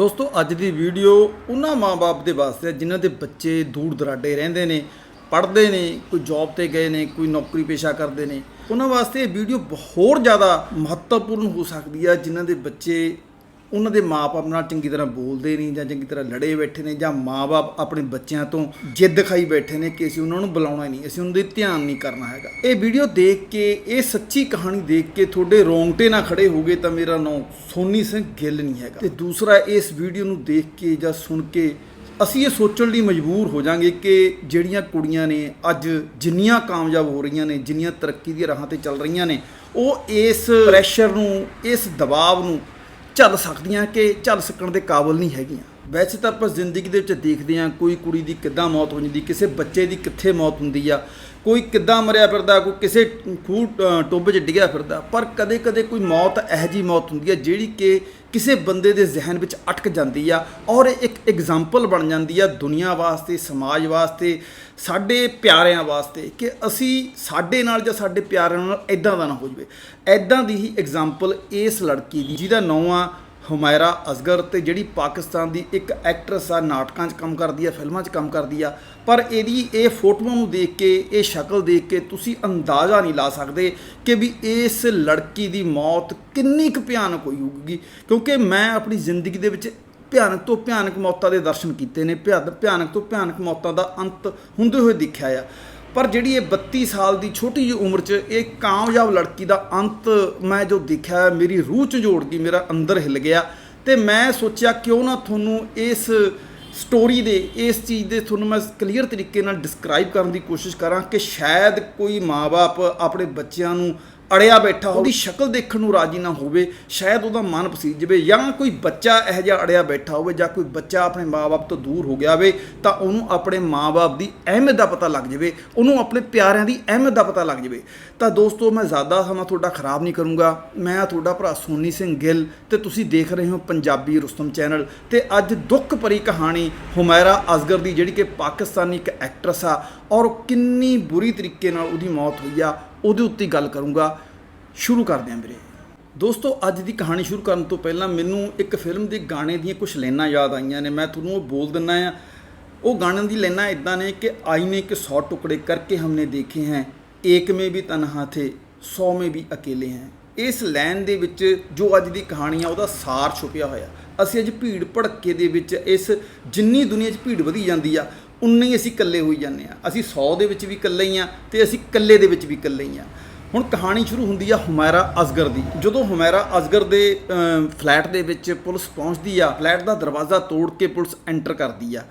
ਦੋਸਤੋ, ਅੱਜ ਦੀ ਵੀਡੀਓ ਉਹਨਾਂ ਮਾਪੇ ਦੇ ਵਾਸਤੇ ਜਿਨ੍ਹਾਂ ਦੇ ਬੱਚੇ ਦੂਰ ਦਰਾਡੇ ਰਹਿੰਦੇ ਨੇ, ਪੜ੍ਹਦੇ ਨੇ, ਕੋਈ ਜੌਬ ਤੇ ਗਏ ਨੇ, ਕੋਈ ਨੌਕਰੀ ਪੇਸ਼ਾ ਕਰਦੇ ਨੇ। ਉਹਨਾਂ ਵਾਸਤੇ ਇਹ ਵੀਡੀਓ ਬਹੁਤ ਜ਼ਿਆਦਾ ਮਹੱਤਵਪੂਰਨ ਹੋ ਸਕਦੀ ਹੈ ਜਿਨ੍ਹਾਂ ਦੇ ਬੱਚੇ ਉਹਨਾਂ ਦੇ ਮਾਪੇ ਨਾਲ ਚੰਗੀ ਤਰ੍ਹਾਂ ਬੋਲਦੇ ਨਹੀਂ ਜਾਂ ਚੰਗੀ ਤਰ੍ਹਾਂ ਲੜੇ ਬੈਠੇ ਨੇ ਜਾਂ ਮਾਪੇ ਆਪਣੇ ਬੱਚਿਆਂ ਤੋਂ ਜਿੱਦ ਖਾਈ ਬੈਠੇ ਨੇ ਕਿ ਅਸੀਂ ਉਹਨਾਂ ਨੂੰ ਬੁਲਾਉਣਾ ਹੀ ਨਹੀਂ, ਅਸੀਂ ਉਹਨਾਂ ਦੇ ਧਿਆਨ ਨਹੀਂ ਕਰਨਾ ਹੈਗਾ। ਇਹ ਵੀਡੀਓ ਦੇਖ ਕੇ, ਇਹ ਸੱਚੀ ਕਹਾਣੀ ਦੇਖ ਕੇ ਤੁਹਾਡੇ ਰੋਂਗਟੇ ਨਾ ਖੜੇ ਹੋਗੇ ਤਾਂ ਮੇਰਾ ਨਾਮ ਸੋਨੀ ਸਿੰਘ ਗਿੱਲ ਨਹੀਂ ਹੈਗਾ। ਤੇ ਦੂਸਰਾ, ਇਸ ਵੀਡੀਓ ਨੂੰ ਦੇਖ ਕੇ ਜਾਂ ਸੁਣ ਕੇ ਅਸੀਂ ਇਹ ਸੋਚਣ ਲਈ ਮਜਬੂਰ ਹੋ ਜਾਾਂਗੇ ਕਿ ਜਿਹੜੀਆਂ ਕੁੜੀਆਂ ਨੇ ਅੱਜ ਜਿੰਨੀਆਂ ਕਾਮਯਾਬ ਹੋ ਰਹੀਆਂ ਨੇ, ਜਿੰਨੀਆਂ ਤਰੱਕੀ ਦੀਆਂ ਰਾਹਾਂ ਤੇ ਚੱਲ ਰਹੀਆਂ ਨੇ, ਉਹ ਇਸ ਪ੍ਰੈਸ਼ਰ ਨੂੰ, ਇਸ ਦਬਾਅ ਨੂੰ ਝੱਲ ਸਕਦੀਆਂ ਕਿ ਝੱਲ ਸਕਣ ਦੇ ਕਾਬਲ ਨਹੀਂ ਹੈਗੀਆਂ। ਵੈਸੇ ਤਾਂ ਆਪਾਂ ਜ਼ਿੰਦਗੀ ਦੇ ਵਿੱਚ ਦੇਖਦੇ ਹਾਂ, ਕੋਈ ਕੁੜੀ ਦੀ ਕਿੱਦਾਂ ਮੌਤ ਹੋ ਜਾਂਦੀ, ਕਿਸੇ ਬੱਚੇ ਦੀ ਕਿੱਥੇ ਮੌਤ ਹੁੰਦੀ ਆ। ਕੋਈ ਕਿੱਦਾਂ ਮਰਿਆ ਫਿਰਦਾ ਕੋਈ ਕਿਸੇ ਖੂਹ ਅ, ਟੋਬੇ 'ਚ ਡਿੱਗਿਆ ਫਿਰਦਾ ਪਰ ਕਦੇ-ਕਦੇ ਕੋਈ ਮੌਤ ਇਹੋ ਜਿਹੀ ਮੌਤ ਹੁੰਦੀ ਆ ਜਿਹੜੀ ਕਿ ਕਿਸੇ ਬੰਦੇ ਦੇ ਜ਼ਿਹਨ ਵਿੱਚ ਅਟਕ ਜਾਂਦੀ ਆ ਔਰ ਇਹ ਇੱਕ ਐਗਜ਼ਾਮਪਲ ਬਣ ਜਾਂਦੀ ਆ ਦੁਨੀਆ ਵਾਸਤੇ ਸਮਾਜ ਵਾਸਤੇ ਸਾਡੇ ਪਿਆਰਿਆਂ ਵਾਸਤੇ ਕਿ ਅਸੀਂ ਸਾਡੇ ਨਾਲ ਜਾਂ ਸਾਡੇ ਪਿਆਰਿਆਂ ਨਾਲ ਇਦਾਂ ਦਾ ਨਾ ਹੋ ਜਵੇ। ਇਦਾਂ ਦੀ ਹੀ ਐਗਜ਼ਾਮਪਲ ਇਸ ਲੜਕੀ ਦੀ ਜਿਹਦਾ ਨਾਂ ਆ ਹੁਮਾਇਰਾ ਅਸਗਰ ਤੇ ਜਿਹੜੀ ਪਾਕਿਸਤਾਨ ਦੀ ਇੱਕ ਐਕਟਰਸ ਆ, ਨਾਟਕਾਂ 'ਚ ਕੰਮ ਕਰਦੀ ਆ, ਫਿਲਮਾਂ 'ਚ ਕੰਮ ਕਰਦੀ ਆ, ਪਰ ਇਹਦੀ ਇਹ ਫੋਟੋਆਂ ਨੂੰ ਦੇਖ ਕੇ, ਇਹ ਸ਼ਕਲ ਦੇਖ ਕੇ ਤੁਸੀਂ ਅੰਦਾਜ਼ਾ ਨਹੀਂ ਲਾ ਸਕਦੇ ਕਿ ਵੀ ਇਸ ਲੜਕੀ ਦੀ ਮੌਤ ਕਿੰਨੀ ਕੁ ਭਿਆਨਕ ਹੋਈ ਹੋਊਗੀ। ਕਿਉਂਕਿ ਮੈਂ ਆਪਣੀ ਜ਼ਿੰਦਗੀ ਦੇ ਵਿੱਚ ਭਿਆਨਕ ਤੋਂ ਭਿਆਨਕ ਮੌਤਾਂ ਦੇ ਦਰਸ਼ਨ ਕੀਤੇ ਨੇ, ਭਿਆ- ਭਿਆਨਕ ਤੋਂ ਭਿਆਨਕ ਮੌਤਾਂ ਦਾ ਅੰਤ ਹੁੰਦੇ ਹੋਏ ਦੇਖਿਆ ਆ। ਪਰ ਜਿਹੜੀ ਇਹ 32 ਸਾਲ ਦੀ ਛੋਟੀ ਜਿਹੀ ਉਮਰ 'ਚ ਇਹ ਕਾਮਯਾਬ ਲੜਕੀ ਦਾ ਅੰਤ ਮੈਂ ਜੋ ਦੇਖਿਆ ਮੇਰੀ ਰੂਹ 'ਚ ਜੋੜ ਗਈ ਮੇਰਾ ਅੰਦਰ ਹਿੱਲ ਗਿਆ। ਤੇ ਮੈਂ ਸੋਚਿਆ ਕਿਉਂ ਨਾ ਤੁਹਾਨੂੰ ਇਸ ਸਟੋਰੀ ਦੇ, ਇਸ ਚੀਜ਼ ਦੇ ਤੁਹਾਨੂੰ ਮੈਂ ਕਲੀਅਰ ਤਰੀਕੇ ਨਾਲ ਡਿਸਕ੍ਰਾਈਬ ਕਰਨ ਦੀ ਕੋਸ਼ਿਸ਼ ਕਰਾਂ ਕਿ ਸ਼ਾਇਦ ਕੋਈ ਮਾਪੇ ਆਪਣੇ ਬੱਚਿਆਂ ਨੂੰ ਅੜਿਆ ਬੈਠਾ ਉਹਦੀ ਸ਼ਕਲ ਦੇਖਣ ਨੂੰ ਰਾਜੀ ਨਾ ਹੋਵੇ, ਸ਼ਾਇਦ ਉਹਦਾ ਮਨ ਪਸੀਜ ਜਾਵੇ ਜਾਂ ਕੋਈ ਬੱਚਾ ਇਹੋ ਜਿਹਾ ਅੜਿਆ ਬੈਠਾ ਹੋਵੇ ਜਾਂ ਕੋਈ ਬੱਚਾ ਆਪਣੇ ਮਾਪੇ ਤੋਂ ਦੂਰ ਹੋ ਗਿਆ ਹੋਵੇ, ਤਾਂ ਉਹਨੂੰ ਆਪਣੇ ਮਾਪੇ ਦੀ ਅਹਿਮੀਅਤ ਦਾ ਪਤਾ ਲੱਗ ਜਾਵੇ, ਉਹਨੂੰ ਆਪਣੇ ਪਿਆਰਿਆਂ ਦੀ ਅਹਿਮੀਅਤ ਦਾ ਪਤਾ ਲੱਗ ਜਾਵੇ। ਤਾਂ ਦੋਸਤੋ, ਮੈਂ ਜ਼ਿਆਦਾ ਸਮਾਂ ਤੁਹਾਡਾ ਖਰਾਬ ਨਹੀਂ ਕਰੂੰਗਾ। ਮੈਂ ਤੁਹਾਡਾ ਭਰਾ ਸੋਨੀ ਸਿੰਘ ਗਿੱਲ ਤੇ ਤੁਸੀਂ ਦੇਖ ਰਹੇ ਹੋ ਪੰਜਾਬੀ ਰੁਸਤਮ ਚੈਨਲ ਤੇ ਅੱਜ ਦੁੱਖ ਭਰੀ ਕਹਾਣੀ ਹੁਮੈਰਾ ਅਸਗਰ ਦੀ ਜਿਹੜੀ ਕਿ ਪਾਕਿਸਤਾਨੀ ਇੱਕ ਐਕਟਰਸ ਆ ਔਰ ਉਹ ਕਿੰਨੀ ਬੁਰੀ ਤਰੀਕੇ ਨਾਲ ਉਹਦੀ ਮੌਤ ਹੋਈ ਆ। ਉਹਦੇ ਉੱਤੇ ਗੱਲ ਕਰੂੰਗਾ। ਸ਼ੁਰੂ ਕਰਦੇ ਆਂ ਵੀਰੇ। ਦੋਸਤੋ, ਅੱਜ ਦੀ ਕਹਾਣੀ ਸ਼ੁਰੂ ਕਰਨ ਤੋਂ ਪਹਿਲਾਂ ਮੈਨੂੰ ਇੱਕ ਫਿਲਮ ਦੇ ਗਾਣੇ ਦੀਆਂ ਕੁਝ ਲਾਈਨਾਂ ਯਾਦ ਆਈਆਂ ਨੇ। ਮੈਂ ਤੁਹਾਨੂੰ ਉਹ ਬੋਲ ਦਿੰਨਾ ਆ ਉਹ ਗਾਣਿਆਂ ਦੀ ਲਾਈਨਾਂ ਇਦਾਂ ਨੇ ਕਿ ਆਈਨੇ ਕੇ 100 ਟੁਕੜੇ ਕਰਕੇ ਹਮਨੇ ਦੇਖੇ ਹੈ। ਏਕ ਮੇ ਵੀ ਤਨਹਾ ਥੇ 100 ਮੇ ਵੀ ਅਕੇਲੇ ਹੈ। ਇਸ ਲਾਈਨ ਦੇ ਵਿੱਚ ਜੋ ਅੱਜ ਦੀ ਕਹਾਣੀ ਆ, ਉਹਦਾ ਸਾਰ ਛੁਪਿਆ ਹੋਇਆ। ਅਸੀਂ ਅੱਜ ਭੀੜ ਭੜੱਕੇ ਦੇ ਵਿੱਚ ਇਸ ਜਿੰਨੀ ਦੁਨੀਆ 'ਚ ਭੀੜ ਵਧੀ ਜਾਂਦੀ ਆ ਉਨੇ ਹੀ ਅਸੀਂ ਇਕੱਲੇ ਹੋਈ ਜਾਂਦੇ ਆ ਅਸੀਂ 100 ਦੇ ਵਿੱਚ ਵੀ ਇਕੱਲੇ ਹੀ ਆ ਤੇ ਅਸੀਂ ਇਕੱਲੇ ਦੇ ਵਿੱਚ ਵੀ ਇਕੱਲੇ ਹੀ ਆ ਹੁਣ ਕਹਾਣੀ ਸ਼ੁਰੂ ਹੁੰਦੀ ਆ ਹੁਮਾਇਰਾ ਅਸਗਰ ਦੀ। ਜਦੋਂ ਹੁਮਾਇਰਾ ਅਸਗਰ ਦੇ ਫਲੈਟ ਦੇ ਵਿੱਚ ਪੁਲਿਸ ਪਹੁੰਚਦੀ ਆ, ਫਲੈਟ ਦਾ ਦਰਵਾਜ਼ਾ ਤੋੜ ਕੇ ਪੁਲਿਸ ਐਂਟਰ ਕਰਦੀ ਆ।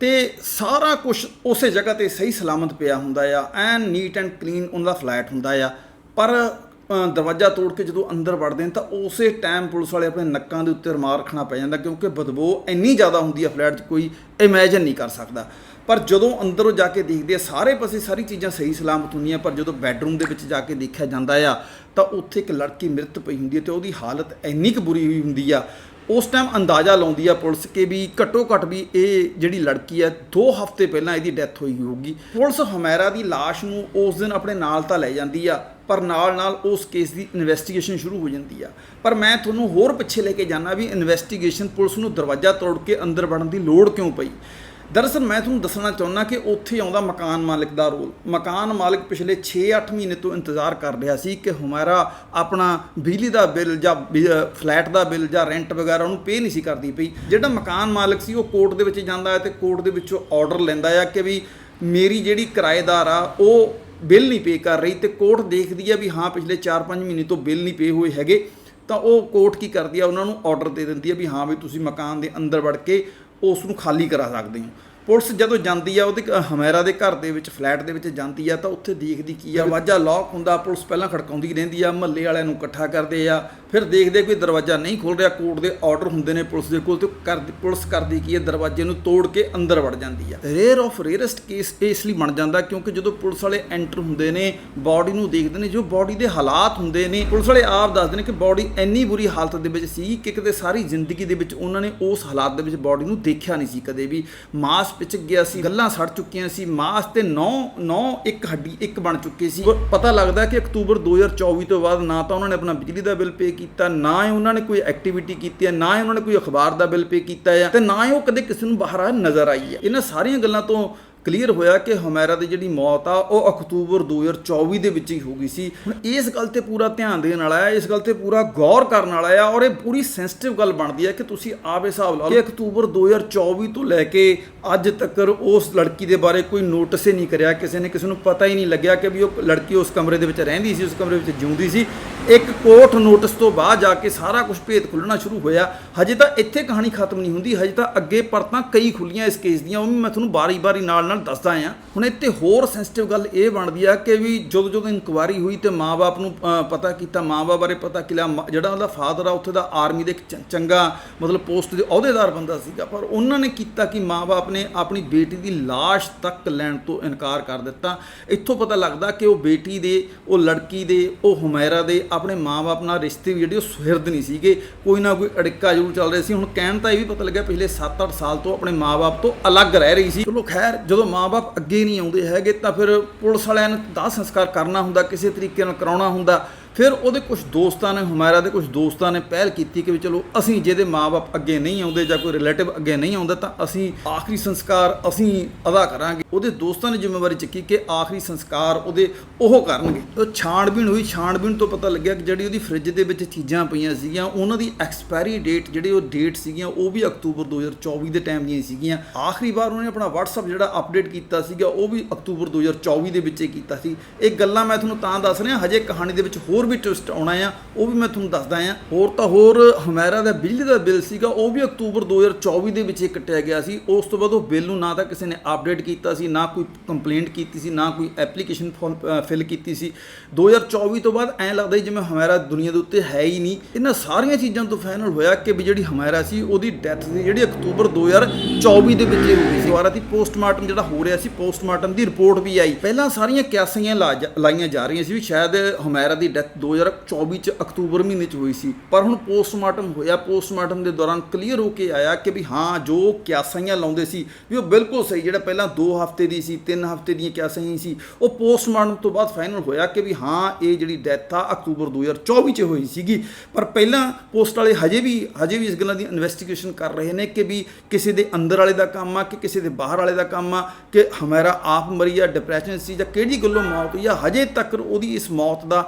ਤੇ ਸਾਰਾ ਕੁਝ ਉਸੇ ਜਗ੍ਹਾ ਤੇ ਸਹੀ ਸਲਾਮਤ ਪਿਆ ਹੁੰਦਾ ਆ। ਐਨ ਨੀਟ ਐਂਡ ਕਲੀਨ ਉਹਨਾਂ ਦਾ ਫਲੈਟ ਹੁੰਦਾ ਆ। ਪਰ ਦਰਵਾਜ਼ਾ ਤੋੜ ਕੇ ਜਦੋਂ ਅੰਦਰ ਵੜਦੇ ਨੇ ਤਾਂ ਉਸੇ ਟਾਈਮ ਪੁਲਿਸ ਵਾਲੇ ਆਪਣੇ ਨੱਕਾਂ ਦੇ ਉੱਤੇ ਰਮਾਰ ਰੱਖਣਾ ਪੈ ਜਾਂਦਾ ਕਿਉਂਕਿ ਬਦਬੂ ਇੰਨੀ ਜ਼ਿਆਦਾ ਹੁੰਦੀ ਆ ਫਲੈਟ 'ਚ ਕੋਈ ਇਮੇਜਿਨ ਨਹੀਂ ਕਰ ਸਕਦਾ। ਪਰ ਜਦੋਂ ਅੰਦਰੋਂ ਜਾ ਕੇ ਦੇਖਦੇ ਆ, ਸਾਰੇ ਪਾਸੇ ਸਾਰੀ ਚੀਜ਼ਾਂ ਸਹੀ ਸਲਾਮਤ ਹੁੰਦੀਆਂ, ਪਰ ਜਦੋਂ ਬੈੱਡਰੂਮ ਦੇ ਵਿੱਚ ਜਾ ਕੇ ਦੇਖਿਆ ਜਾਂਦਾ ਆ, ਤਾਂ ਉੱਥੇ ਇੱਕ ਲੜਕੀ ਮ੍ਰਿਤ ਪਈ ਹੁੰਦੀ ਹੈ ਤੇ ਉਹਦੀ ਹਾਲਤ ਇੰਨੀ ਕੁ ਬੁਰੀ ਹੋਈ ਹੁੰਦੀ ਆ। ਉਸ ਟਾਈਮ ਅੰਦਾਜ਼ਾ ਲਾਉਂਦੀ ਆ ਪੁਲਿਸ ਕਿ ਵੀ ਘੱਟੋ ਘੱਟ ਵੀ ਇਹ ਜਿਹੜੀ ਲੜਕੀ ਹੈ 2 ਹਫ਼ਤੇ ਪਹਿਲਾਂ ਇਹਦੀ ਡੈਥ ਹੋਈ ਹੋਊਗੀ। ਪੁਲਿਸ ਹਮੈਰਾ ਦੀ ਲਾਸ਼ ਨੂੰ ਉਸ ਦਿਨ ਆਪਣੇ ਨਾਲ ਤਾਂ ਲੈ ਜਾਂਦੀ ਆ ਪਰ ਨਾਲ ਨਾਲ ਉਸ ਕੇਸ ਦੀ ਇਨਵੈਸਟੀਗੇਸ਼ਨ ਸ਼ੁਰੂ ਹੋ ਜਾਂਦੀ ਆ। ਪਰ ਮੈਂ ਤੁਹਾਨੂੰ ਹੋਰ ਪਿੱਛੇ ਲੈ ਕੇ ਜਾਣਾ ਵੀ ਇਨਵੈਸਟੀਗੇਸ਼ਨ ਪੁਲਿਸ ਨੂੰ ਦਰਵਾਜ਼ਾ ਤੋੜ ਕੇ ਅੰਦਰ ਵੜਨ ਦੀ ਲੋੜ ਕਿਉਂ ਪਈ? ਦਰਅਸਲ ਮੈਂ ਤੁਹਾਨੂੰ ਦੱਸਣਾ ਚਾਹੁੰਦਾ ਕਿ ਉੱਥੇ ਆਉਂਦਾ ਮਕਾਨ ਮਾਲਕ ਦਾ ਰੋਲ। ਮਕਾਨ ਮਾਲਕ ਪਿਛਲੇ 6-8 ਮਹੀਨੇ ਤੋਂ ਇੰਤਜ਼ਾਰ ਕਰ ਰਿਹਾ ਸੀ ਕਿ ਹਮਾਰਾ ਆਪਣਾ ਬਿਜਲੀ ਦਾ ਬਿੱਲ ਜਾਂ ਬਿ- ਫਲੈਟ ਦਾ ਬਿੱਲ ਜਾਂ ਰੈਂਟ ਵਗੈਰਾ ਉਹਨੂੰ ਪੇ ਨਹੀਂ ਸੀ ਕਰਦੀ ਪਈ। ਜਿਹੜਾ ਮਕਾਨ ਮਾਲਕ ਸੀ ਉਹ ਕੋਰਟ ਦੇ ਵਿੱਚ ਜਾਂਦਾ ਹੈ ਤੇ ਕੋਰਟ ਦੇ ਵਿੱਚੋਂ ਆਰਡਰ ਲੈਂਦਾ ਆ ਕਿ ਵੀ ਮੇਰੀ ਜਿਹੜੀ ਕਿਰਾਏਦਾਰ ਆ, ਉਹ ਬਿੱਲ ਨਹੀਂ ਪੇ ਕਰ ਰਹੀ ਤੇ ਕੋਰਟ ਦੇਖਦੀ ਹੈ ਵੀ ਹਾਂ, ਪਿਛਲੇ 4-5 ਮਹੀਨੇ ਤੋਂ ਬਿੱਲ ਨਹੀਂ ਪੇ ਹੋਏ ਹੈਗੇ, ਤਾਂ ਉਹ ਕੋਰਟ ਕੀ ਕਰਦੀ ਆ? ਉਹਨਾਂ ਨੂੰ ਆਰਡਰ ਦੇ ਦਿੰਦੀ ਆ ਵੀ ਹਾਂ ਵੀ ਤੁਸੀਂ ਮਕਾਨ ਦੇ ਅੰਦਰ ਵੜ ਕੇ ਉਸ ਨੂੰ ਖਾਲੀ ਕਰਾ ਸਕਦੇ ਹੋ। ਪੁਲਿਸ ਜਦੋਂ ਜਾਂਦੀ ਆ, ਉਹਦੇ ਹਮੈਰਾ ਦੇ ਘਰ ਦੇ ਵਿੱਚ, ਫਲੈਟ ਦੇ ਵਿੱਚ ਜਾਂਦੀ ਆ, ਤਾਂ ਉੱਥੇ ਦੇਖਦੀ ਕੀ ਆ ਦਰਵਾਜ਼ਾ ਲੌਕ ਹੁੰਦਾ, ਪੁਲਿਸ ਪਹਿਲਾਂ ਖੜਕਾਉਂਦੀ ਰਹਿੰਦੀ ਆ, ਮਹੱਲੇ ਵਾਲਿਆਂ ਨੂੰ ਇਕੱਠਾ ਕਰਦੇ ਆ, ਫਿਰ ਦੇਖਦੇ ਕੋਈ ਦਰਵਾਜ਼ਾ ਨਹੀਂ ਖੁੱਲ ਰਿਹਾ, ਕੋਰਟ ਦੇ ਆਰਡਰ ਹੁੰਦੇ ਨੇ ਪੁਲਿਸ ਦੇ ਕੋਲ, ਤੇ ਕਰਦੀ, ਪੁਲਿਸ ਕਰਦੀ ਕੀ ਹੈ ਦਰਵਾਜ਼ੇ ਨੂੰ ਤੋੜ ਕੇ ਅੰਦਰ ਵੜ ਜਾਂਦੀ ਆ। ਰੇਅਰ ਆਫ ਰੇਅਰੈਸਟ ਕੇਸ ਇਸ ਲਈ ਬਣ ਜਾਂਦਾ, ਕਿਉਂਕਿ ਜਦੋਂ ਪੁਲਿਸ ਵਾਲੇ ਐਂਟਰ ਹੁੰਦੇ ਨੇ ਬਾਡੀ ਨੂੰ ਦੇਖਦੇ ਨੇ, ਜੋ ਬਾਡੀ ਦੇ ਹਾਲਾਤ ਹੁੰਦੇ ਨੇ, ਪੁਲਿਸ ਵਾਲੇ ਆਪ ਦੱਸਦੇ ਨੇ ਕਿ ਬਾਡੀ ਇੰਨੀ ਬੁਰੀ ਹਾਲਤ ਦੇ ਵਿੱਚ ਸੀ ਕਿ ਕਿਤੇ ਸਾਰੀ ਜ਼ਿੰਦਗੀ ਦੇ ਵਿੱਚ ਉਹਨਾਂ ਨੇ ਉਸ ਹਾਲਾਤ ਦੇ ਵਿੱਚ ਬਾਡੀ ਨੂੰ ਦੇਖਿਆ ਨਹੀਂ ਸੀ ਕਦੇ ਵੀ। ਮਾਸ ਪਿਚ ਗਿਆ ਸੀ ਗੱਲਾਂ ਸੜ ਚੁੱਕੀਆਂ ਸੀ ਮਾਸ ਤੇ 9 9 ਇੱਕ ਹੱਡੀ ਇੱਕ ਬਣ ਚੁੱਕੇ ਸੀ। ਪਤਾ ਲੱਗਦਾ ਕਿ ਅਕਤੂਬਰ 2024 ਤੋਂ ਬਾਅਦ ਨਾ ਤਾਂ ਉਹਨਾਂ ਨੇ ਆਪਣਾ ਬਿਜਲੀ ਦਾ ਬਿੱਲ ਪੇ ਕੀਤਾ ਨਾ ਹੀ ਉਹਨਾਂ ਨੇ ਕੋਈ ਐਕਟੀਵਿਟੀ ਕੀਤੀ ਹੈ ਨਾ ਹੀ ਉਹਨਾਂ ਨੇ ਕੋਈ ਅਖਬਾਰ ਦਾ ਬਿੱਲ ਪੇ ਕੀਤਾ ਹੈ ਤੇ ਨਾ ਹੀ ਉਹ ਕਦੇ ਕਿਸੇ ਨੂੰ ਬਾਹਰ ਆ ਨਜ਼ਰ ਆਈ ਹੈ। ਇਹਨਾਂ ਸਾਰੀਆਂ ਗੱਲਾਂ ਤੋਂ ਕਲੀਅਰ ਹੋਇਆ ਕਿ ਹਮੈਰਾ ਦੀ ਜਿਹੜੀ ਮੌਤ ਆ, ਉਹ ਅਕਤੂਬਰ 2024 ਦੇ ਵਿੱਚ ਹੀ ਹੋ ਗਈ ਸੀ। ਹੁਣ ਇਸ ਗੱਲ ਤੇ ਪੂਰਾ ਧਿਆਨ ਦੇਣ ਵਾਲਾ ਹੈ, ਇਸ ਗੱਲ ਤੇ ਪੂਰਾ ਗੌਰ ਕਰਨ ਵਾਲਾ ਹੈ ਔਰ ਇਹ ਪੂਰੀ ਸੈਂਸਿਟਿਵ ਗੱਲ ਬਣਦੀ ਹੈ ਕਿ ਤੁਸੀਂ ਆਪ ਹਿਸਾਬ ਲਾ ਲਓ ਕਿ ਅਕਤੂਬਰ 2024 ਤੋਂ ਲੈ ਕੇ ਅੱਜ ਤੱਕ ਉਸ ਲੜਕੀ ਦੇ ਬਾਰੇ ਕੋਈ ਨੋਟਿਸ ਹੀ ਨਹੀਂ ਕਰਿਆ, ਕਿਸੇ ਨੇ ਕਿਸੇ ਨੂੰ ਪਤਾ ਹੀ ਨਹੀਂ ਲੱਗਿਆ ਕਿ ਵੀ ਉਹ ਲੜਕੀ ਉਸ ਕਮਰੇ ਦੇ ਵਿੱਚ ਰਹਿੰਦੀ ਸੀ, ਉਸ ਕਮਰੇ ਵਿੱਚ ਜਿਉਂਦੀ ਸੀ। ਇੱਕ ਕੋਰਟ ਨੋਟਿਸ ਤੋਂ ਬਾਅਦ ਜਾ ਕੇ ਸਾਰਾ ਕੁਝ ਭੇਦ ਖੁੱਲਣਾ ਸ਼ੁਰੂ ਹੋਇਆ। ਹਜੇ ਤਾਂ ਇੱਥੇ ਕਹਾਣੀ ਖਤਮ ਨਹੀਂ ਹੁੰਦੀ, ਹਜੇ ਤਾਂ ਅੱਗੇ ਪਰਤਾਂ ਕਈ ਖੁੱਲੀਆਂ ਇਸ ਕੇਸ ਦੀਆਂ, ਉਹ ਵੀ ਮੈਂ ਤੁਹਾਨੂੰ ਬਾਰੀ-ਬਾਰੀ ਨਾਲ ਨਾਲ ਦੱਸਦਾ ਆਂ ਹੁਣ ਇੱਥੇ ਹੋਰ ਸੈਂਸਿਟਿਵ ਗੱਲ ਇਹ ਬਣਦੀ ਆ ਕਿ ਵੀ ਜਦੋਂ ਜਦੋਂ ਇਨਕੁਆਰੀ ਹੋਈ ਤੇ ਮਾਪੇ ਨੂੰ ਪਤਾ ਕੀਤਾ ਮਾਪੇ ਬਾਰੇ ਪਤਾ ਕਿਲਾ ਜਿਹੜਾ ਉਹਦਾ ਫਾਦਰ ਆ, ਉੱਥੇ ਦਾ ਆਰਮੀ ਦੇ ਇੱਕ ਚੰਗਾ ਮਤਲਬ ਪੋਸਟ ਦੇ ਅਹੁਦੇਦਾਰ ਬੰਦਾ ਸੀਗਾ। ਪਰ ਉਹਨਾਂ ਨੇ ਕੀਤਾ ਕਿ ਮਾਪੇ ਨੇ ਆਪਣੀ ਬੇਟੀ ਦੀ ਲਾਸ਼ ਤੱਕ ਲੈਣ ਤੋਂ ਇਨਕਾਰ ਕਰ ਦਿੱਤਾ। ਇੱਥੋਂ ਪਤਾ ਲੱਗਦਾ ਕਿ ਉਹ ਬੇਟੀ ਦੇ, ਉਹ ਲੜਕੀ ਦੇ, ਉਹ ਹੁਮੈਰਾ ਦੇ ਆਪਣੇ ਮਾਪੇ ਨਾਲ ਰਿਸ਼ਤੇ ਵੀ ਜਿਹੜੇ ਉਹ ਸੁਹਿਰਦ ਨਹੀਂ ਸੀਗੇ, ਕੋਈ ਨਾ ਕੋਈ ਅੜਿੱਕਾ ਜ਼ਰੂਰ ਚੱਲ ਰਿਹਾ ਸੀ। ਹੁਣ ਕਹਿਣ ਤਾਂ ਇਹ ਵੀ ਪਤਾ ਲੱਗਿਆ ਪਿਛਲੇ 7-8 ਸਾਲ ਤੋਂ ਆਪਣੇ ਮਾਪੇ ਤੋਂ ਅਲੱਗ ਰਹਿ ਰਹੀ ਸੀ। ਚਲੋ ਖੈਰ, ਜਦੋਂ ਮਾਪੇ ਅੱਗੇ ਨਹੀਂ ਆਉਂਦੇ ਹੈਗੇ ਤਾਂ ਫਿਰ ਪੁਲਿਸ ਵਾਲਿਆਂ ਨੇ ਦਾਹ ਸੰਸਕਾਰ ਕਰਨਾ ਹੁੰਦਾ, ਕਿਸੇ ਤਰੀਕੇ ਨਾਲ ਕਰਾਉਣਾ ਹੁੰਦਾ। ਫਿਰ ਉਹਦੇ ਕੁਝ ਦੋਸਤਾਂ ਨੇ ਹੁਮੈਰਾ ਦੇ ਕੁਝ ਦੋਸਤਾਂ ਨੇ ਪਹਿਲ ਕੀਤੀ ਕਿ ਵੀ ਚਲੋ ਅਸੀਂ ਜਿਹਦੇ ਮਾਪੇ ਅੱਗੇ ਨਹੀਂ ਆਉਂਦੇ ਜਾਂ ਕੋਈ ਰਿਲੇਟਿਵ ਅੱਗੇ ਨਹੀਂ ਆਉਂਦਾ ਤਾਂ ਅਸੀਂ ਆਖਰੀ ਸੰਸਕਾਰ ਅਸੀਂ ਅਦਾ ਕਰਾਂਗੇ। ਉਹਦੇ ਦੋਸਤਾਂ ਨੇ ਜ਼ਿੰਮੇਵਾਰੀ ਚੱਕੀ ਕਿ ਆਖਰੀ ਸੰਸਕਾਰ ਉਹਦੇ ਉਹ ਕਰਨਗੇ। ਉਹ ਛਾਣਬੀਣ ਹੋਈ। ਛਾਣਬੀਣ ਤੋਂ ਪਤਾ ਲੱਗਿਆ ਕਿ ਜਿਹੜੀ ਉਹਦੀ ਫ੍ਰਿਜ ਦੇ ਵਿੱਚ ਚੀਜ਼ਾਂ ਪਈਆਂ ਸੀਗੀਆਂ, ਉਹਨਾਂ ਦੀ ਐਕਸਪਾਇਰੀ ਡੇਟ ਜਿਹੜੀ ਉਹ ਡੇਟ ਸੀਗੀਆਂ, ਉਹ ਵੀ ਅਕਤੂਬਰ 2024 ਦੇ ਟਾਈਮ ਦੀਆਂ ਹੀ ਸੀਗੀਆਂ। ਆਖਰੀ ਵਾਰ ਉਹਨੇ ਆਪਣਾ WhatsApp ਜਿਹੜਾ ਅਪਡੇਟ ਕੀਤਾ ਸੀਗਾ, ਉਹ ਵੀ ਅਕਤੂਬਰ 2024 ਦੇ ਵਿੱਚ ਹੀ ਕੀਤਾ ਸੀ। ਇਹ ਗੱਲਾਂ ਮੈਂ ਤੁਹਾਨੂੰ ਤਾਂ ਦੱਸ ਰਿਹਾ, ਹਜੇ ਕਹਾਣੀ ਦੇ ਵਿੱਚ ਹੋਰ ਵੀ ਟਵਿਸਟ ਆਉਣਾ ਆ, ਉਹ ਵੀ ਮੈਂ ਤੁਹਾਨੂੰ ਦੱਸਦਾ ਆ। ਹੋਰ ਤਾਂ ਹੋਰ ਹਮੈਰਾ ਦਾ ਬਿਜਲੀ ਦਾ ਬਿੱਲ ਸੀਗਾ, ਉਹ ਵੀ ਅਕਤੂਬਰ 2024 ਦੇ ਵਿੱਚ ਕੱਟਿਆ ਗਿਆ ਸੀ। ਉਸ ਤੋਂ ਬਾਅਦ ਉਹ ਬਿੱਲ ਨੂੰ ਨਾ ਤਾਂ ਕਿਸੇ ਨੇ ਅਪਡੇਟ ਕੀਤਾ ਸੀ, ਨਾ ਕੋਈ ਕੰਪਲੇਂਟ ਕੀਤੀ ਸੀ, ਨਾ ਕੋਈ ਐਪਲੀਕੇਸ਼ਨ ਫਿਲ ਕੀਤੀ ਸੀ। 2024 ਤੋਂ ਬਾਅਦ ਐਂ ਲੱਗਦਾ ਜਿਵੇਂ ਹਮੈਰਾ ਦੁਨੀਆ ਦੇ ਉੱਤੇ ਹੈ ਹੀ ਨਹੀਂ। ਇਹਨਾਂ ਸਾਰੀਆਂ ਚੀਜ਼ਾਂ ਤੋਂ ਫਾਈਨਲ ਹੋਇਆ ਕਿ ਵੀ ਜਿਹੜੀ ਹਮੈਰਾ ਸੀ, ਉਹਦੀ ਡੈਥ ਸੀ, ਜਿਹੜੀ ਅਕਤੂਬਰ 2024 ਦੇ ਵਿੱਚ ਹੀ ਹੋ ਗਈ ਸੀ। ਦੁਬਾਰਾ ਦੀ ਪੋਸਟਮਾਰਟਮ ਜਿਹੜਾ ਹੋ ਰਿਹਾ ਸੀ ਪੋਸਟਮਾਰਟਮ ਦੀ ਰਿਪੋਰਟ ਵੀ ਆਈ। ਪਹਿਲਾਂ ਸਾਰੀਆਂ ਕਿਆਸੀਆਂ ਲਾ- ਲਾਈਆਂ ਜਾ ਰਹੀਆਂ ਸੀ ਵੀ ਸ਼ਾਇਦ ਹਮੈਰਾ ਦੀ ਡੈਥ 2024 ਚ ਅਕਤੂਬਰ ਮਹੀਨੇ ਚ ਹੋਈ ਸੀ, ਪਰ ਹੁਣ ਪੋਸਟਮਾਰਟਮ ਹੋਇਆ। ਪੋਸਟਮਾਰਟਮ ਦੇ ਦੌਰਾਨ ਕਲੀਅਰ ਹੋ ਕੇ ਆਇਆ ਕਿ ਵੀ ਹਾਂ, ਜੋ ਕਿਆਸਾਈਆਂ ਲਾਉਂਦੇ ਸੀ, ਵੀ ਉਹ ਬਿਲਕੁਲ ਸਹੀ, ਜਿਹੜਾ ਪਹਿਲਾਂ 2 ਹਫ਼ਤੇ ਦੀ ਸੀ 3 ਹਫ਼ਤੇ ਦੀਆਂ ਕਿਆਸਾਈਆਂ ਸੀ, ਉਹ ਪੋਸਟਮਾਰਟਮ ਤੋਂ ਬਾਅਦ ਫਾਈਨਲ ਹੋਇਆ ਕਿ ਵੀ ਹਾਂ, ਇਹ ਜਿਹੜੀ ਡੈਥ ਆ, ਅਕਤੂਬਰ 2024 ਚ ਹੋਈ ਸੀਗੀ। ਪਰ ਪਹਿਲਾਂ ਪੋਸਟ ਵਾਲੇ ਹਜੇ ਵੀ ਹਜੇ ਵੀ ਇਸ ਗੱਲਾਂ ਦੀ ਇਨਵੈਸਟੀਗੇਸ਼ਨ ਕਰ ਰਹੇ ਨੇ ਕਿ ਵੀ ਕਿਸੇ ਦੇ ਅੰਦਰ ਵਾਲੇ ਦਾ ਕੰਮ ਆ, ਕਿ ਕਿਸੇ ਦੇ ਬਾਹਰ ਵਾਲੇ ਦਾ ਕੰਮ ਆ, ਕਿ ਹਮੈਰਾ ਆਪ ਮਰੀ ਆ ਡਿਪਰੈਸ਼ਨ ਸੀ ਜਾਂ ਕਿਹੜੀ ਗੱਲੋਂ ਮੌਤ ਹੋਈ ਆ, ਹਜੇ ਤੱਕ ਉਹਦੀ ਇਸ ਮੌਤ ਦਾ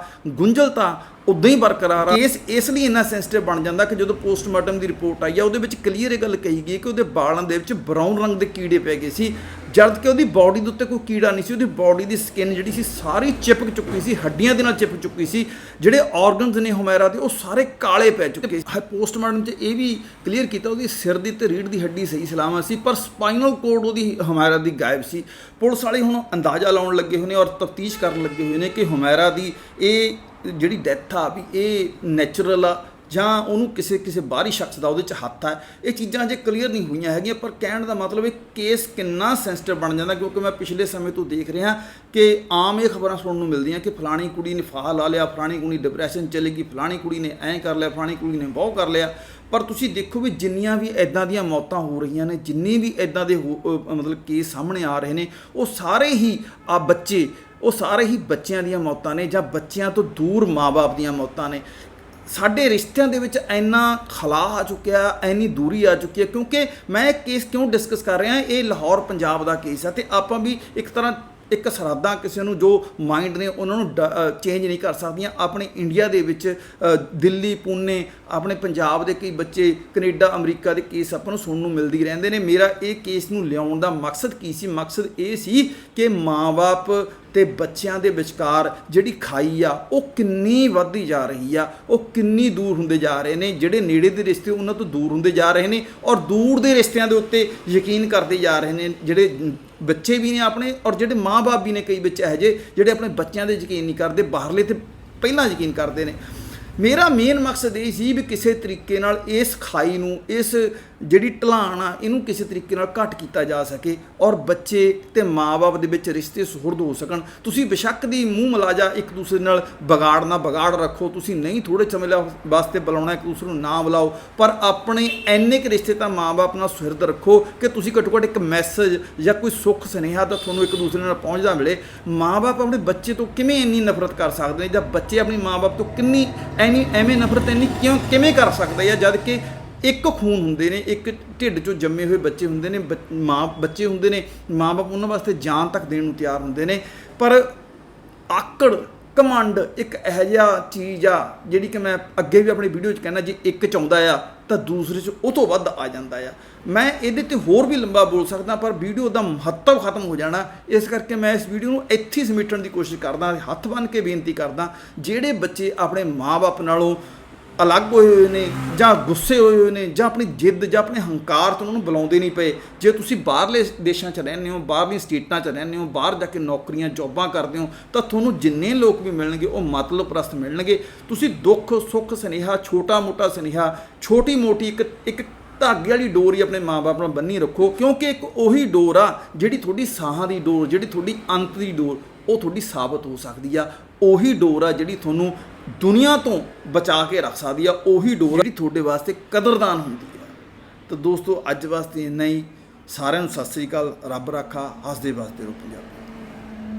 ਗੁੰਝਲਤਾ ਉਦਾਂ ਹੀ ਬਰਕਰਾਰ ਆ। ਇਸ ਇਸ ਲਈ ਇੰਨਾ ਸੈਂਸਿਟਿਵ ਬਣ ਜਾਂਦਾ ਕਿ ਜਦੋਂ ਪੋਸਟਮਾਰਟਮ ਦੀ ਰਿਪੋਰਟ ਆਈ ਆ, ਉਹਦੇ ਵਿੱਚ ਕਲੀਅਰ ਇਹ ਗੱਲ ਕਹੀ ਗਈ ਕਿ ਉਹਦੇ ਬਾਲਾਂ ਦੇ ਵਿੱਚ ਬਰਾਊਨ ਰੰਗ ਦੇ ਕੀੜੇ ਪੈ ਗਏ ਸੀ। ਜਦ ਕਿ ਉਹਦੀ ਬਾਡੀ ਦੇ ਉੱਤੇ ਕੋਈ ਕੀੜਾ ਨਹੀਂ ਸੀ, ਉਹਦੀ ਬਾਡੀ ਦੀ ਸਕਿਨ ਜਿਹੜੀ ਸੀ ਸਾਰੀ ਚਿਪਕ ਚੁੱਕੀ ਸੀ, ਹੱਡੀਆਂ ਦੇ ਨਾਲ ਚਿਪਕ ਚੁੱਕੀ ਸੀ। ਜਿਹੜੇ ਆਰਗਨਸ ਨੇ ਹੁਮੈਰਾ ਦੇ, ਉਹ ਸਾਰੇ ਕਾਲੇ ਪੈ ਚੁੱਕੇ ਸੀ। ਪੋਸਟਮਾਰਟਮ 'ਚ ਇਹ ਵੀ ਕਲੀਅਰ ਕੀਤਾ, ਉਹਦੀ ਸਿਰ ਦੀ ਤੇ ਰੀੜ ਦੀ ਹੱਡੀ ਸਹੀ ਸਲਾਮਤ ਸੀ, ਪਰ ਸਪਾਈਨਲ ਕੋਡ ਉਹਦੀ ਹੁਮੈਰਾ ਦੀ ਗਾਇਬ ਸੀ। ਪੁਲਿਸ ਵਾਲੇ ਹੁਣ ਅੰਦਾਜ਼ਾ ਲਾਉਣ ਲੱਗੇ ਹੋਏ ਨੇ ਔਰ ਤਫਤੀਸ਼ ਕਰਨ ਲੱਗੇ ਹੋਏ ਨੇ ਕਿ ਹੁਮੈਰਾ ਦੀ ਇਹ ਜਿਹੜੀ ਡੈਥ ਆ ਵੀ ਇਹ ਨੈਚੁਰਲ ਆ ਜਾਂ ਉਹਨੂੰ ਕਿਸੇ ਕਿਸੇ ਬਾਹਰੀ ਸ਼ਖਸ ਦਾ ਉਹਦੇ ਚ ਹੱਥ ਆ, ਇਹ ਚੀਜ਼ਾਂ ਅਜੇ ਕਲੀਅਰ ਨਹੀਂ ਹੋਈਆਂ ਹੈਗੀਆਂ, ਪਰ ਕਹਿਣ ਦਾ ਮਤਲਬ ਇਹ ਕੇਸ ਕਿੰਨਾ ਸੈਂਸਿਟਿਵ ਬਣ ਜਾਂਦਾ, ਕਿਉਂਕਿ ਮੈਂ ਪਿਛਲੇ ਸਮੇਂ ਤੋਂ ਦੇਖ ਰਿਹਾ ਕਿ ਆਮ ਇਹ ਖਬਰਾਂ ਸੁਣਨ ਨੂੰ ਮਿਲਦੀਆਂ ਕਿ ਫਲਾਣੀ ਕੁੜੀ ਨੇ ਫਾਹਾ ਲਾ ਲਿਆ, ਫਲਾਣੀ ਕੁੜੀ ਡਿਪਰੈਸ਼ਨ ਚਲੇ ਗਈ, ਫਲਾਣੀ ਕੁੜੀ ਨੇ ਐਂ ਕਰ ਲਿਆ, ਫਲਾਣੀ ਕੁੜੀ ਨੇ ਬਹੁਤ ਕਰ ਲਿਆ। ਪਰ ਤੁਸੀਂ ਦੇਖੋ ਵੀ ਜਿੰਨੀਆਂ ਵੀ ਐਦਾਂ ਦੀਆਂ ਮੌਤਾਂ ਹੋ ਰਹੀਆਂ ਨੇ, ਜਿੰਨੀ ਵੀ ਐਦਾਂ ਦੇ ਹੋ- ਮਤਲਬ ਕੇਸ ਸਾਹਮਣੇ ਆ ਰਹੇ ਨੇ, ਉਹ ਸਾਰੇ ਹੀ ਆ ਬੱਚੇ ਉਹ ਸਾਰੇ ਹੀ ਬੱਚਿਆਂ ਦੀਆਂ ਮੌਤਾਂ ਨੇ ਜਾਂ ਬੱਚਿਆਂ ਤੋਂ ਦੂਰ ਮਾਪੇ ਦੀਆਂ ਮੌਤਾਂ ਨੇ। ਸਾਡੇ ਰਿਸ਼ਤਿਆਂ ਦੇ ਵਿੱਚ ਇੰਨਾ ਖਲਾ ਆ ਚੁੱਕਿਆ, ਇੰਨੀ ਦੂਰੀ ਆ ਚੁੱਕੀ ਹੈ, ਕਿਉਂਕਿ ਮੈਂ ਇਹ ਕੇਸ ਕਿਉਂ ਡਿਸਕਸ ਕਰ ਰਿਹਾ, ਇਹ ਲਾਹੌਰ ਪੰਜਾਬ ਦਾ ਕੇਸ ਹੈ ਤੇ ਆਪਾਂ ਵੀ ਇੱਕ ਤਰ੍ਹਾਂ ਇੱਕ ਸਰਹੱਦਾਂ ਕਿਸੇ ਨੂੰ ਜੋ ਮਾਈਂਡ ਨੇ ਉਹਨਾਂ ਨੂੰ ਚੇਂਜ ਨਹੀਂ ਕਰ ਸਕਦੀਆਂ। ਆਪਣੇ ਇੰਡੀਆ ਦੇ ਵਿੱਚ ਦਿੱਲੀ ਪੂਨੇ ਆਪਣੇ ਪੰਜਾਬ ਦੇ ਕਈ ਬੱਚੇ, ਕੈਨੇਡਾ, ਅਮਰੀਕਾ ਦੇ ਕੇਸ ਆਪਾਂ ਨੂੰ ਸੁਣਨ ਨੂੰ ਮਿਲਦੀ ਰਹਿੰਦੇ ਨੇ। ਮੇਰਾ ਇਹ ਕੇਸ ਨੂੰ ਲਿਆਉਣ ਦਾ ਮਕਸਦ ਕੀ ਸੀ? ਮਕਸਦ ਇਹ ਸੀ ਕਿ ਮਾਂ-ਬਾਪ ਤੇ ਬੱਚਿਆਂ ਦੇ ਵਿਚਕਾਰ ਜਿਹੜੀ ਖਾਈ ਆ, ਉਹ ਕਿੰਨੀ ਵੱਧਦੀ ਜਾ ਰਹੀ ਆ, ਉਹ ਕਿੰਨੀ ਦੂਰ ਹੁੰਦੇ ਜਾ ਰਹੇ ਨੇ। ਜਿਹੜੇ ਨੇੜੇ ਦੇ ਰਿਸ਼ਤੇ ਉਹਨਾਂ ਤੋਂ ਦੂਰ ਹੁੰਦੇ ਜਾ ਰਹੇ ਨੇ ਔਰ ਦੂਰ ਦੇ ਰਿਸ਼ਤਿਆਂ ਦੇ ਉੱਤੇ ਯਕੀਨ ਕਰਦੇ ਜਾ ਰਹੇ ਨੇ। ਜਿਹੜੇ ਬੱਚੇ ਵੀ ਨੇ ਆਪਣੇ ਔਰ ਜਿਹੜੇ ਮਾਂ-ਬਾਪ ਵੀ ਨੇ ਕਈ ਬੱਚੇ ਇਹੋ ਜਿਹੇ, ਜਿਹੜੇ ਆਪਣੇ ਬੱਚਿਆਂ ਦੇ ਯਕੀਨ ਨਹੀਂ ਕਰਦੇ, ਬਾਹਰਲੇ ਤੇ ਪਹਿਲਾਂ ਯਕੀਨ ਕਰਦੇ ਨੇ। ਮੇਰਾ ਮੇਨ ਮਕਸਦ ਇਹ ਸੀ ਵੀ ਕਿਸੇ ਤਰੀਕੇ ਨਾਲ ਇਸ ਖਾਈ ਨੂੰ, ਇਸ ਜਿਹੜੀ ਢਲਾਣ ਆ, ਇਹਨੂੰ ਕਿਸੇ ਤਰੀਕੇ ਨਾਲ ਘੱਟ ਕੀਤਾ ਜਾ ਸਕੇ ਔਰ ਬੱਚੇ ਤੇ ਮਾਪੇ ਦੇ ਵਿੱਚ ਰਿਸ਼ਤੇ ਸੁਹਰਦ ਹੋ ਸਕਣ। ਤੁਸੀਂ ਬਿਸ਼ੱਕ ਦੀ ਮੂੰਹ ਮਲਾਜਾ ਇੱਕ ਦੂਸਰੇ ਨਾਲ ਵਿਗਾੜਨਾ ਵਿਗਾੜ ਰੱਖੋ। ਤੁਸੀਂ ਨਹੀਂ ਥੋੜੇ ਸਮੇਂ ਲਾ- ਵਾਸਤੇ ਬੁਲਾਉਣਾ, ਇੱਕ ਦੂਸਰੇ ਨੂੰ ਨਾ ਬੁਲਾਓ। ਪਰ ਆਪਣੇ ਐਨੇ ਕੁ ਰਿਸ਼ਤੇ ਤਾਂ ਮਾਪੇ ਨਾਲ ਸੁਹਿਰਦ ਰੱਖੋ ਕਿ ਤੁਸੀਂ ਘੱਟੋ ਘੱਟ ਇੱਕ ਮੈਸੇਜ ਜਾਂ ਕੋਈ ਸੁੱਖ ਸੁਨੇਹਾ ਤਾਂ ਤੁਹਾਨੂੰ ਇੱਕ ਦੂਸਰੇ ਨਾਲ ਪਹੁੰਚਦਾ ਮਿਲੇ। ਮਾਪੇ ਆਪਣੇ ਬੱਚੇ ਤੋਂ ਕਿਵੇਂ ਇੰਨੀ ਨਫ਼ਰਤ ਕਰ ਸਕਦੇ ਨੇ ਜਾਂ ਬੱਚੇ ਆਪਣੀ ਮਾਪੇ ਤੋਂ ਕਿੰਨੀ ਐਨੀ ਐਵੇਂ ਨਫ਼ਰਤ ਇੰਨੀ ਕਿਉਂ, ਕਿਵੇਂ ਕਰ ਸਕਦੇ ਆ? ਜਦ ਕਿ ਇੱਕ ਖੂਨ ਹੁੰਦੇ ਨੇ, ਇੱਕ ਢਿੱਡ ਚੋਂ ਜੰਮੇ ਹੋਏ ਬੱਚੇ ਹੁੰਦੇ ਨੇ, ਬੱਚ- ਮਾਂ, ਬੱਚੇ ਹੁੰਦੇ ਨੇ ਮਾਂ-ਬਾਪ ਉਹਨਾਂ ਵਾਸਤੇ ਜਾਨ ਤੱਕ ਦੇਣ ਨੂੰ ਤਿਆਰ ਹੁੰਦੇ ਨੇ। ਪਰ ਆਕੜ ਕਮੰਡ ਇੱਕ ਇਹੋ ਜਿਹਾ ਚੀਜ਼ ਆ, ਜਿਹੜੀ ਕਿ ਮੈਂ ਅੱਗੇ ਵੀ ਆਪਣੀ ਵੀਡੀਓ 'ਚ ਕਹਿੰਦਾ, ਜੇ ਇੱਕ ਚਾਹੁੰਦਾ ਆ, ਤਾਂ ਦੂਸਰੇ 'ਚ ਉਹ ਤੋਂ ਵੱਧ ਆ ਜਾਂਦਾ ਆ। ਮੈਂ ਇਹਦੇ ਤੇ ਹੋਰ ਵੀ ਲੰਬਾ ਬੋਲ ਸਕਦਾ, ਪਰ ਵੀਡੀਓ ਦਾ ਮਹੱਤਵ ਖਤਮ ਹੋ ਜਾਣਾ, ਇਸ ਕਰਕੇ ਮੈਂ ਇਸ ਵੀਡੀਓ ਨੂੰ ਇੱਥੇ ਸਮੇਟਣ ਦੀ ਕੋਸ਼ਿਸ਼ ਕਰਦਾ, ਹੱਥ ਬੰਨ੍ਹ ਕੇ ਬੇਨਤੀ ਕਰਦਾ, ਜਿਹੜੇ ਬੱਚੇ ਆਪਣੇ ਮਾਪੇ ਨਾਲੋਂ ਅਲੱਗ ਹੋਏ ਹੋਏ ਨੇ ਜਾਂ ਗੁੱਸੇ ਹੋਏ ਹੋਏ ਨੇ ਜਾਂ ਆਪਣੀ ਜਿੱਦ ਜਾਂ ਆਪਣੇ ਹੰਕਾਰ ਤੋਂ ਉਹਨਾਂ ਨੂੰ ਬੁਲਾਉਂਦੇ ਨਹੀਂ ਪਏ। ਜੇ ਤੁਸੀਂ ਬਾਹਰਲੇ ਦੇਸ਼ਾਂ 'ਚ ਰਹਿੰਦੇ ਹੋ, ਬਾਹਰਲੀਆਂ ਸਟੇਟਾਂ 'ਚ ਰਹਿੰਦੇ ਹੋ, ਬਾਹਰ ਜਾ ਕੇ ਨੌਕਰੀਆਂ, ਜੌਬਾਂ ਕਰਦੇ ਹੋ, ਤਾਂ ਤੁਹਾਨੂੰ ਜਿੰਨੇ ਲੋਕ ਵੀ ਮਿਲਣਗੇ, ਉਹ ਮਤਲਬ ਪ੍ਰਸਤ ਮਿਲਣਗੇ। ਤੁਸੀਂ ਦੁੱਖ, ਸੁੱਖ, ਸੁਨੇਹਾ, ਛੋਟਾ ਮੋਟਾ ਸੁਨੇਹਾ, ਛੋਟੀ ਮੋਟੀ ਇੱਕ ਇੱਕ ਧਾਗੇ ਵਾਲੀ ਡੋਰ ਹੀ ਆਪਣੇ ਮਾਪੇ ਨਾਲ ਬੰਨੀ ਰੱਖੋ, ਕਿਉਂਕਿ ਇੱਕ ਉਹੀ ਡੋਰ ਆ ਜਿਹੜੀ ਤੁਹਾਡੀ ਸਾਹਾਂ ਦੀ ਡੋਰ, ਜਿਹੜੀ ਤੁਹਾਡੀ ਅੰਤ ਦੀ ਡੋਰ, ਉਹ ਤੁਹਾਡੀ ਸਾਬਤ ਹੋ ਸਕਦੀ ਆ। ਉਹੀ ਡੋਰ ਆ ਜਿਹੜੀ ਤੁਹਾਨੂੰ ਦੁਨੀਆ ਤੋਂ ਬਚਾ ਕੇ ਰੱਖ ਸਕਦੀ ਆ, ਉਹੀ ਡੋਰ ਜਿਹੜੀ ਤੁਹਾਡੇ ਵਾਸਤੇ ਕਦਰਦਾਨ ਹੁੰਦੀ ਆ। ਤਾਂ ਦੋਸਤੋ, ਅੱਜ ਵਾਸਤੇ ਇੰਨਾ ਹੀ। ਸਾਰਿਆਂ ਨੂੰ ਸਤਿ ਸ੍ਰੀ ਅਕਾਲ। ਰੱਬ ਰਾਖਾ। ਹੱਸਦੇ ਵਾਸਤੇ ਰੋ ਪੰਜਾਬ